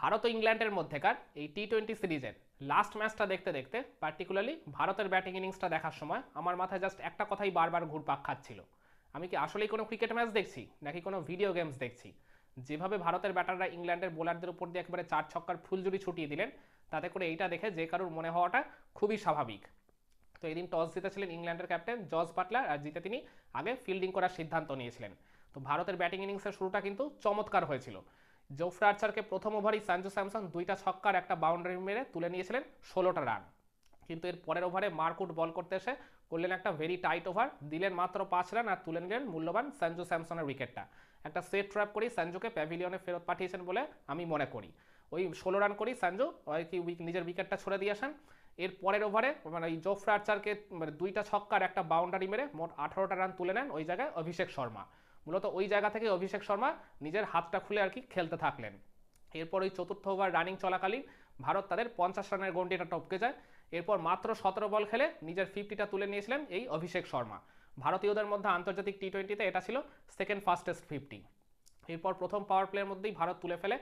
ভারত ও ইংল্যান্ডের মধ্যেকার এই টি টোয়েন্টি সিরিজের লাস্ট ম্যাচটা দেখতে দেখতে পার্টিকুলারলি ভারতের ব্যাটিং ইনিংসটা দেখার সময় আমার মাথায় জাস্ট একটা কথাই বারবার ঘুরপাক খাচ্ছিল। আমি কি আসলেই কোনো ক্রিকেট ম্যাচ দেখছি, নাকি কোনো ভিডিও গেমস দেখছি? যেভাবে ভারতের ব্যাটাররা ইংল্যান্ডের বোলারদের উপর দিয়ে একেবারে চার ছক্কার ফুলজুরি ছুটিয়ে দিলেন, তাতে করে এইটা দেখে যে কারোর মনে হওয়াটা খুবই স্বাভাবিক। তো এদিন টস জিতেছিলেন ইংল্যান্ডের ক্যাপ্টেন জর্জ বাটলার, আর জিতে তিনি আগে ফিল্ডিং করার সিদ্ধান্ত নিয়েছিলেন। তো ভারতের ব্যাটিং ইনিংসের শুরুটা কিন্তু চমৎকার হয়েছিল। জোফ্রা আর্চারকে প্রথম ওভারই সঞ্জু স্যামসন দুইটা ছক্কার একটা বাউন্ডারি মেরে তুলে নিয়েছিলেন ষোলোটা রান কিন্তু এর পরের ওভারে মার্কুট বল করতে এসে করলেন একটা ভেরি টাইট ওভার দিলেন মাত্র পাঁচ রান আর তুলে নিলেন মূল্যবান সঞ্জু স্যামসনের উইকেটটা একটা সেট ট্র্যাপ করেই সঞ্জুকে প্যাভিলিয়নে ফেরত পাঠিয়েছেন বলে আমি মনে করি। ওই ষোলো রান করেই ওই কি উইক- নিজের উইকেটটা ছড়ে দিয়ে আসেন। এর পরের ওভারে মানে এই জোফ্রা আর্চারকে মানে দুইটা ছক্কার একটা বাউন্ডারি মেরে মোট আঠারোটা রান তুলে নেন ওই জায়গায় অভিষেক শর্মা। মূলত ওই জায়গা থেকে অভিষেক শর্মা নিজের হাতটা খুলে আর কি খেলতে থাকলেন। এরপর ওই চতুর্থ ওভার রানিং চলাকালীন ভারত তাদের পঞ্চাশ রানের গন্ডিটা টপকে যায়। এরপর মাত্র সতেরো বল খেলে নিজের ফিফটিটা তুলে নিয়েছিলেন এই অভিষেক শর্মা। ভারতীয়দের মধ্যে আন্তর্জাতিক টি টোয়েন্টিতে এটা ছিল সেকেন্ড ফাস্টেস্ট ফিফটি এরপর প্রথম পাওয়ার প্লের মধ্যেই ভারত তুলে ফেলে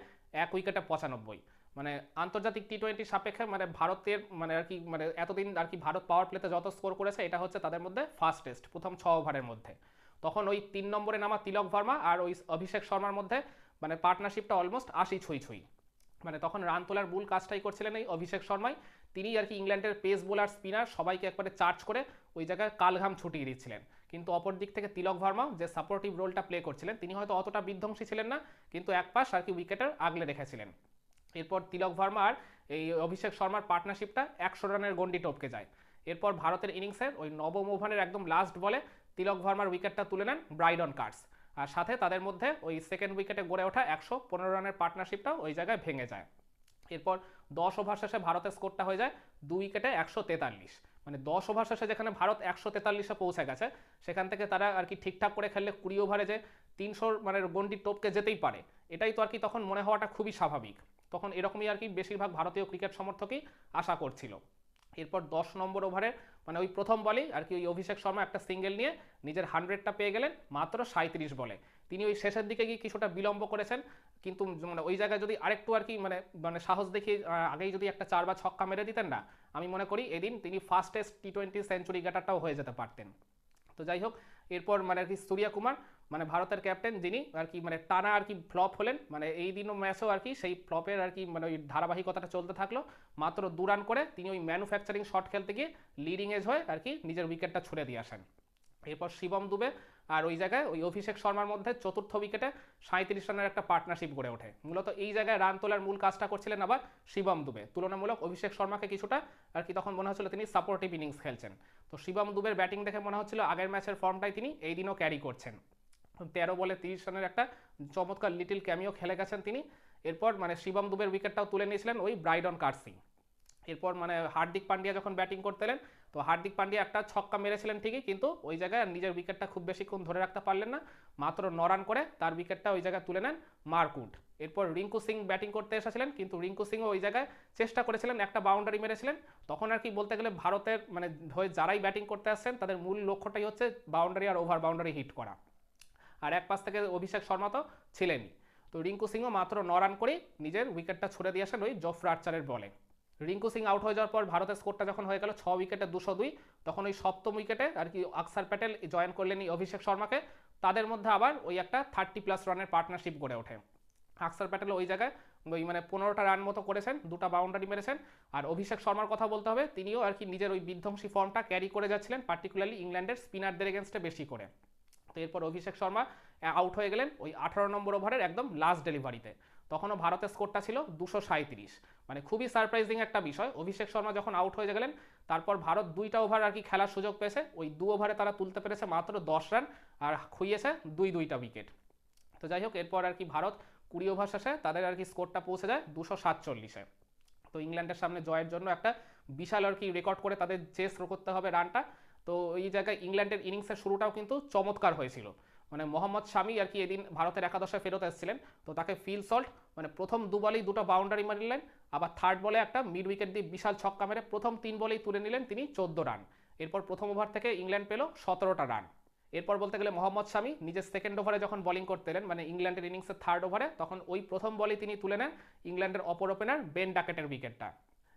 এক উইকেটে পঁচানব্বই। মানে আন্তর্জাতিক টি টোয়েন্টি সাপেক্ষে মানে ভারতের মানে আর কি মানে এতদিন আর কি ভারত পাওয়ার প্লেতে যত স্কোর করেছে, এটা হচ্ছে তাদের মধ্যে ফাস্টেস্ট প্রথম ছ ওভারের মধ্যে। তখন ওই তিন নম্বরে নামা তিলক ভার্মা আর ওই অভিষেক শর্মার মধ্যে মানে পার্টনারশিপটা অলমোস্ট আশি ছুঁই ছুঁই। মানে তখন রান তোলার মূল কাজটাই করছিলেন এই অভিষেক শর্মাই। তিনি আর কি ইংল্যান্ডের পেস বোলার স্পিনার সবাইকে একবারে চার্জ করে ওই জায়গায় কালঘাম ছুটিয়ে দিচ্ছিলেন। কিন্তু অপর দিক থেকে তিলক ভার্মা যে সাপোর্টিভ রোলটা প্লে করছিলেন, তিনি হয়তো অতটা বিধ্বংসী ছিলেন না, কিন্তু এক পাশ আর কি উইকেটের আগলে রেখেছিলেন। এরপর তিলক ভার্মা আর এই অভিষেক শর্মার পার্টনারশিপটা একশো রানের গন্ডি টপকে যায়। এরপর ভারতের ইনিংসের ওই নবম ওভারের একদম লাস্ট বলে তিলক ভার্মার উইকেটটা তুলে নেন ব্রাইডন কার্স। আর সাথে তাদের মধ্যে ওই সেকেন্ড উইকেটে গড়ে ওঠা একশো পনেরো রানের পার্টনারশিপটাও ওই জায়গায় ভেঙে যায়। এরপর দশ ওভার শেষে ভারতের স্কোরটা হয়ে যায় দুই উইকেটে একশো তেতাল্লিশ। মানে দশ ওভার শেষে যেখানে ভারত একশো তেতাল্লিশে পৌঁছে গেছে, সেখান থেকে তারা আর কি ঠিকঠাক করে খেললে কুড়ি ওভারে যে তিনশোর মানে গন্ডি টপকে যেতেই পারে, এটাই তো আর কি তখন মনে হওয়াটা খুবই স্বাভাবিক। তখন এরকমই আর কি বেশিরভাগ ভারতীয় ক্রিকেট সমর্থকই আশা করছিল। এরপর দশ নম্বর ওভারে মানে ওই প্রথম বলেই আর কি ওই অভিষেক শর্মা একটা সিঙ্গেল নিয়ে নিজের হান্ড্রেডটা পেয়ে গেলেন, মাত্র সাঁত্রিশ বলে। তিনি ওই শেষের দিকে গিয়ে কিছুটা বিলম্ব করেছেন, কিন্তু মানে ওই জায়গায় যদি আরেকটু আর কি মানে মানে সাহস দেখিয়ে আগেই যদি একটা চার বা ছক্কা মেরে দিতেন না, আমি মনে করি এদিন তিনি ফার্স্টেস্ট টি টোয়েন্টি সেঞ্চুরি গেটারটাও হয়ে যেতে পারতেন। তো যাই হোক, এরপর মানে আর কি সূর্যা কুমার মানে ভারতের ক্যাপ্টেন যিনি আর কি মানে টানা আর কি ফ্লপ হলেন মানে এই দিনও ম্যাচও আর কি সেই ফ্লপের আর কি মানে ওই ধারাবাহিকতাটা চলতে থাকল। মাত্র দু রান করে তিনি ওই ম্যানুফ্যাকচারিং শট খেলতে গিয়ে লিডিং এজ হয়ে আর কি নিজের উইকেটটা ছুড়ে দিয়ে আসেন। এরপর শিবম দুবে আর ওই জায়গায় ওই অভিষেক শর্মার মধ্যে চতুর্থ উইকেটে সাঁত্রিশ রানের একটা পার্টনারশিপ গড়ে ওঠে। মূলত এই জায়গায় রান তোলার মূল কাজটা করছিলেন আবার শিবম দুবে। তুলনামূলক অভিষেক শর্মাকে কিছুটা আর কি তখন মনে হচ্ছিল তিনি সাপোর্টিভ ইনিংস খেলছেন। তো শিবম দুবের ব্যাটিং দেখে মনে হচ্ছিল আগের ম্যাচের ফর্মটাই তিনি এই দিনও ক্যারি করছেন। তেরো বলে তিরিশ রানের একটা চমৎকার লিটিল ক্যামিও খেলে গেছেন তিনি। এরপর মানে শিবম দুবের উইকেটটাও তুলে নিয়েছিলেন ওই ব্রাইডন কার্সি। এরপর মানে হার্দিক পান্ডিয়া যখন ব্যাটিং করতে এলেন, তো হার্দিক পান্ডিয়া একটা ছক্কা মেরেছিলেন ঠিকই, কিন্তু ওই জায়গায় নিজের উইকেটটা খুব বেশিক্ষণ ধরে রাখতে পারলেন না। মাত্র ন রান করে তার উইকেটটা ওই জায়গায় তুলে নেন মার্কুট এরপর রিঙ্কু সিং ব্যাটিং করতে এসেছিলেন, কিন্তু রিঙ্কু সিংও ওই জায়গায় চেষ্টা করেছিলেন, একটা বাউন্ডারি মেরেছিলেন। তখন আর কি বলতে গেলে ভারতের মানে হয়ে যারাই ব্যাটিং করতে আসছেন, তাদের মূল লক্ষ্যটাই হচ্ছে বাউন্ডারি আর ওভার বাউন্ডারি হিট করা। আর এক পাশ থেকে অভিষেক শর্মা তো ছিলেনই তো রিঙ্কু সিংও মাত্র ন রান করেই নিজের উইকেটটা ছুড়ে দিয়ে আসেন ওই জফরা আর্চারের বলে। রিঙ্কু সিং আউট হয়ে যাওয়ার পর ভারতের স্কোরটা যখন হয়ে গেল ছ উইকেটে দুশো দুই, তখন ওই সপ্তম উইকেটে আর কি আকসার প্যাটেল জয়েন করলেন এই অভিষেক শর্মাকে। তাদের মধ্যে আবার ওই একটা থার্টি প্লাস রানের পার্টনারশিপ গড়ে ওঠে। আকসার প্যাটেল ওই জায়গায় ওই মানে পনেরোটা রান মতো করেছেন, দুটো বাউন্ডারি মেরেছেন। আর অভিষেক শর্মার কথা বলতে হবে, তিনিও আর কি নিজের ওই বিধ্বংসী ফর্মটা ক্যারি করে যাচ্ছিলেন পার্টিকুলারলি ইংল্যান্ডের স্পিনারদের এগেনস্টে বেশি করে। তো এরপর অভিষেক শর্মা আউট হয়ে গেলেন ওই আঠারো নম্বর ওভারের একদম লাস্ট ডেলিভারিতে তখনও ভারতের স্কোরটা ছিল দুশো সাঁত্রিশ মানে খুবই সারপ্রাইজিং একটা বিষয়। অভিষেক শর্মা যখন আউট হয়ে গেলেন, তারপর ভারত দুইটা ওভার আর কি খেলার সুযোগ পেয়েছে। ওই দু ওভারে তারা তুলতে পেরেছে মাত্র দশ রান আর খুইয়েছে দুই দুইটা উইকেট তো যাই হোক, এরপর আর কি ভারত কুড়ি ওভার শেষে তাদের আর কি স্কোরটা পৌঁছে যায় দুশো সাতচল্লিশে। তো ইংল্যান্ডের সামনে জয়ের জন্য একটা বিশাল আর কি রেকর্ড করে তাদের চেস করতে হবে রানটা তো এই জায়গায় ইংল্যান্ডের ইনিংসের শুরুটাও কিন্তু চমৎকার হয়েছিল। মানে মোহাম্মদ শামি আর কি এদিন ভারতের একাদশে ফেরত এসেছিলেন, তো তাকে ফিল সল্ট মানে প্রথম দু বলেই দুটো বাউন্ডারি মারিলেন আবার থার্ড বলে একটা মিড উইকেট দিয়ে বিশাল ছক্কা মেরে প্রথম তিন বলেই তুলে নিলেন তিনি চোদ্দ রান এরপর প্রথম ওভার থেকে ইংল্যান্ড পেল সতেরোটা রান এরপর বলতে গেলে মোহাম্মদ শামি নিজের সেকেন্ড ওভারে যখন বলিং করতে এলেন মানে ইংল্যান্ডের ইনিংসের থার্ড ওভারে তখন ওই প্রথম বলেই তিনি তুলে নেন ইংল্যান্ডের অপর ওপেনার বেন ডাকেটের উইকেটটা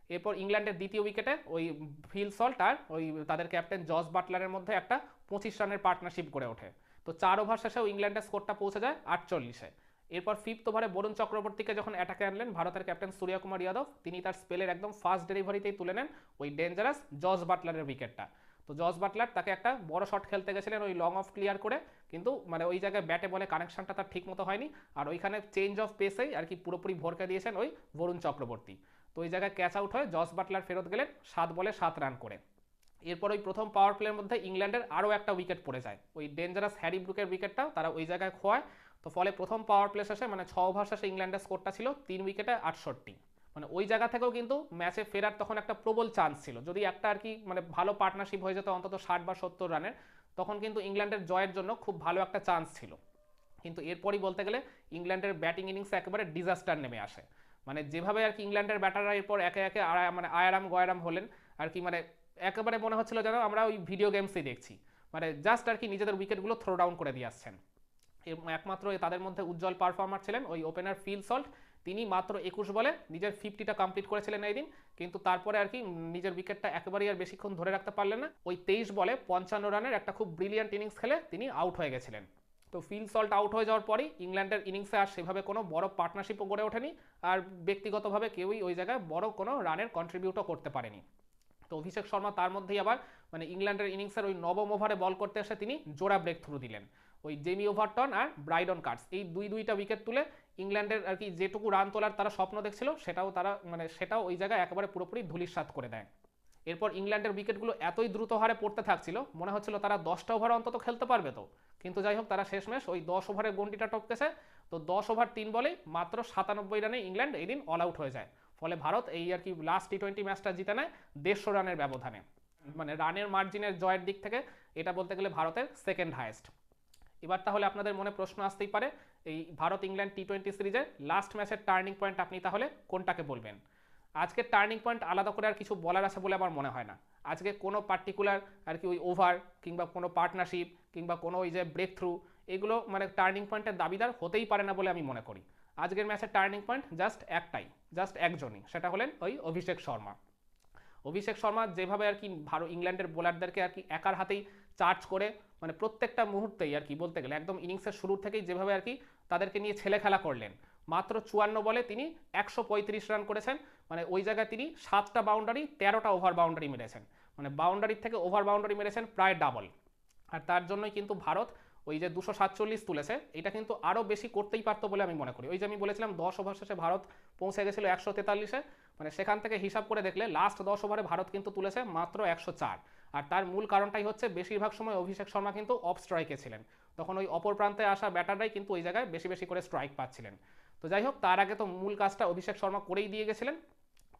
এরপর ইংল্যান্ডের দ্বিতীয় উইকেটে ওই ফিল সল্ট আর ওই তাদের ক্যাপ্টেন জস বাটলারের মধ্যে একটা পঁচিশ রানের পার্টনারশিপ গড়ে ওঠে। তো চার ওভার শেষেও ইংল্যান্ডের স্কোরটা পৌঁছে যায় আটচল্লিশে। এরপর ফিফথ ওভারে বরুণ চক্রবর্তীকে যখন অ্যাটাকে আনলেন, ভারতের ক্যাপ্টেন সূর্যকুমার যাদব, তিনি তার স্পেলের একদম ফার্স্ট ডেলিভারিতেই তুলে নেন ওই ডেঞ্জারাস জস বাটলারের উইকেটটা তো জস বাটলার তাকে একটা বড় শট খেলতে গেছিলেন ওই লং অফ ক্লিয়ার করে, কিন্তু মানে ওই জায়গায় ব্যাটে বলে কানেকশনটা তার ঠিক মতো হয়নি। আর ওইখানে চেঞ্জ অফ পেসেই আর কি পুরোপুরি ভরকে দিয়েছেন ওই বরুণ চক্রবর্তী। তো ওই জায়গায় ক্যাচ আউট হয়ে, জস বাটলার ফেরত গেলেন, সাত বলে সাত রান করে। এরপর ওই প্রথম পাওয়ার প্লের মধ্যে ইংল্যান্ডের আরও একটা উইকেট পড়ে যায়। ওই ডেঞ্জারাস হ্যারি ব্রুকের উইকেটটাও তারা ওই জায়গায় খোয়ায়। তো ফলে প্রথম পাওয়ার প্লে শেষে মানে ছ ওভার শেষে ইংল্যান্ডের স্কোরটা ছিল তিন উইকেটে আটষট্টি। মানে ওই জায়গা থেকেও কিন্তু ম্যাচে ফেরার তখন একটা প্রবল চান্স ছিল। যদি একটা আর কি মানে ভালো পার্টনারশিপ হয়ে যেত অন্তত ষাট বা সত্তর রানের, তখন কিন্তু ইংল্যান্ডের জয়ের জন্য খুব ভালো একটা চান্স ছিল। কিন্তু এরপরই বলতে গেলে, ইংল্যান্ডের ব্যাটিং ইনিংসে একেবারে ডিজাস্টার নেমে আসে। মানে যেভাবে আর কি ইংল্যান্ডের ব্যাটাররা এরপর একে একে মানে আয়ারাম গয়ারাম হলেন, আর কি মানে একেবারে মনে হচ্ছিল যেন আমরা ওই ভিডিও গেমসই দেখছি। মানে জাস্ট আর কি নিজেদের উইকেটগুলো থ্রো ডাউন করে দিয়ে আসছেন। একমাত্র তাদের মধ্যে উজ্জ্বল পারফর্মার ছিলেন ওই ওপেনার ফিল সল্ট। তিনি মাত্র একুশ বলে নিজের ফিফটিটা কমপ্লিট করেছিলেন এই দিন, কিন্তু তারপরে আর কি নিজের উইকেটটা একেবারেই আর বেশিক্ষণ ধরে রাখতে পারলেন না। ওই তেইশ বলে পঞ্চান্ন রানের একটা খুব ব্রিলিয়ান্ট ইনিংস খেলে তিনি আউট হয়ে গেছিলেন। তো ফিল সল্ট আউট হয়ে যাওয়ার পরই ইংল্যান্ডের ইনিংসে আর সেভাবে কোনো বড় পার্টনারশিপও গড়ে ওঠেনি আর ব্যক্তিগতভাবে কেউই ওই জায়গায় বড় কোনো রানের কন্ট্রিবিউটও করতে পারেনি। তো অভিষেক শর্মা তার মধ্যেই আবার মানে ইংল্যান্ডের ইনিংসের ওই নবম ওভারে বল করতে এসে তিনি জোড়া ব্রেক থ্রু দিলেন। ওই জেমি ওভারটন আর ব্রাইডন কার্ডস এই দুই দুইটা উইকেট তুলে ইংল্যান্ডের আর কি যেটুকু রান তোলার তারা স্বপ্ন দেখছিল সেটাও তারা মানে সেটাও ওই জায়গায় একেবারে পুরোপুরি ধুলিস্বাত করে দেয়। এরপর ইংল্যান্ডের উইকেটগুলো এতই দ্রুত হারে পড়তে থাকছিল, মনে হচ্ছিল তারা দশটা ওভার অন্তত খেলতে পারবে তো। কিন্তু যাই হোক তারা শেষমেশ ওই দশ ওভারের গন্ডিটা টপকেছে। তো দশ ওভার তিন বলেই মাত্র সাতানব্বই রানে ইংল্যান্ড এই দিন অল আউট হয়ে যায়। ফলে ভারত এই আর কি লাস্ট টি টোয়েন্টি ম্যাচটা জিতে নেয় দেড়শো রানের ব্যবধানে। মানে রানের মার্জিনের জয়ের দিক থেকে এটা বলতে গেলে ভারতের সেকেন্ড হায়েস্ট এবার তাহলে আপনাদের মনে প্রশ্ন আসতেই পারে, এই ভারত ইংল্যান্ড টি টোয়েন্টি সিরিজের লাস্ট ম্যাচের টার্নিং পয়েন্ট আপনি তাহলে কোনটাকে বলবেন? আজকের টার্নিং পয়েন্ট আলাদা করে আর কিছু বলার আছে বলে আমার মনে হয় না। আজকে কোনো পার্টিকুলার আর কি ওই ওভার কিংবা কোনো পার্টনারশিপ কিংবা কোনো ওই যে ব্রেক থ্রু এগুলো মানে টার্নিং পয়েন্টের দাবিদার হতেই পারে না বলে আমি মনে করি। আজকের ম্যাচের টার্নিং পয়েন্ট জাস্ট একটাই জাস্ট একজনই, সেটা হলেন ওই অভিষেক শর্মা। অভিষেক শর্মা যেভাবে আর কি ভারত ইংল্যান্ডের বোলারদেরকে আর কি একার হাতেই চার্জ করে মানে প্রত্যেকটা মুহূর্তেই আর কি বলতে গেলে, একদম ইনিংসের শুরুর থেকেই যেভাবে আর কি তাদেরকে নিয়ে ছেলে খেলা করলেন মাত্র চুয়ান্ন বলে তিনি একশো পঁয়ত্রিশ রান করেছেন। মানে ওই জায়গায় তিনি সাতটা বাউন্ডারি তেরোটা ওভার বাউন্ডারি মেরেছেন। মানে বাউন্ডারির থেকে ওভার বাউন্ডারি মেরেছেন প্রায় ডাবল আর তার জন্যই কিন্তু ভারত ওই যে দুশো সাতচল্লিশ তুলেছে, এটা কিন্তু আরও বেশি করতেই পারতো বলে আমি মনে করি। ওই যে আমি বলেছিলাম, দশ ওভার শেষে ভারত পৌঁছে গেছিল একশো তেতাল্লিশে। মানে সেখান থেকে হিসাব করে দেখলে লাস্ট দশ ওভারে ভারত কিন্তু তুলেছে মাত্র একশো চার। আর তার মূল কারণটাই হচ্ছে বেশিরভাগ সময় অভিষেক শর্মা কিন্তু অফ স্ট্রাইকে ছিলেন। তখন ওই অপর প্রান্তে আসা ব্যাটাররাই কিন্তু ওই জায়গায় বেশি বেশি করে স্ট্রাইক পাচ্ছিলেন। তো যাই হোক, তার আগে তো মূল কাজটা অভিষেক শর্মা করেই দিয়ে গেছিলেন।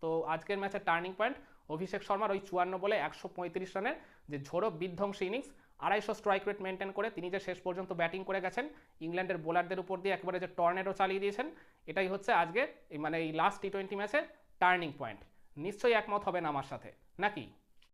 তো আজকের ম্যাচের টার্নিং পয়েন্ট, অভিষেক শর্মার ওই চুয়ান্ন বলে একশো পঁয়ত্রিশ রানের যে ঝোড়ো বিধ্বংসী ইনিংস, আড়াইশো স্ট্রাইক রেট মেনটেন করে তিনি যে শেষ পর্যন্ত ব্যাটিং করে গেছেন, ইংল্যান্ডের বোলারদের উপর দিয়ে একবারে যে টর্নেডো চালিয়ে দিয়েছেন, এটাই হচ্ছে আজকে মানে এই লাস্ট টি টোয়েন্টি ম্যাচের টার্নিং পয়েন্ট নিশ্চয়ই একমত হবেন আমার সাথে, নাকি?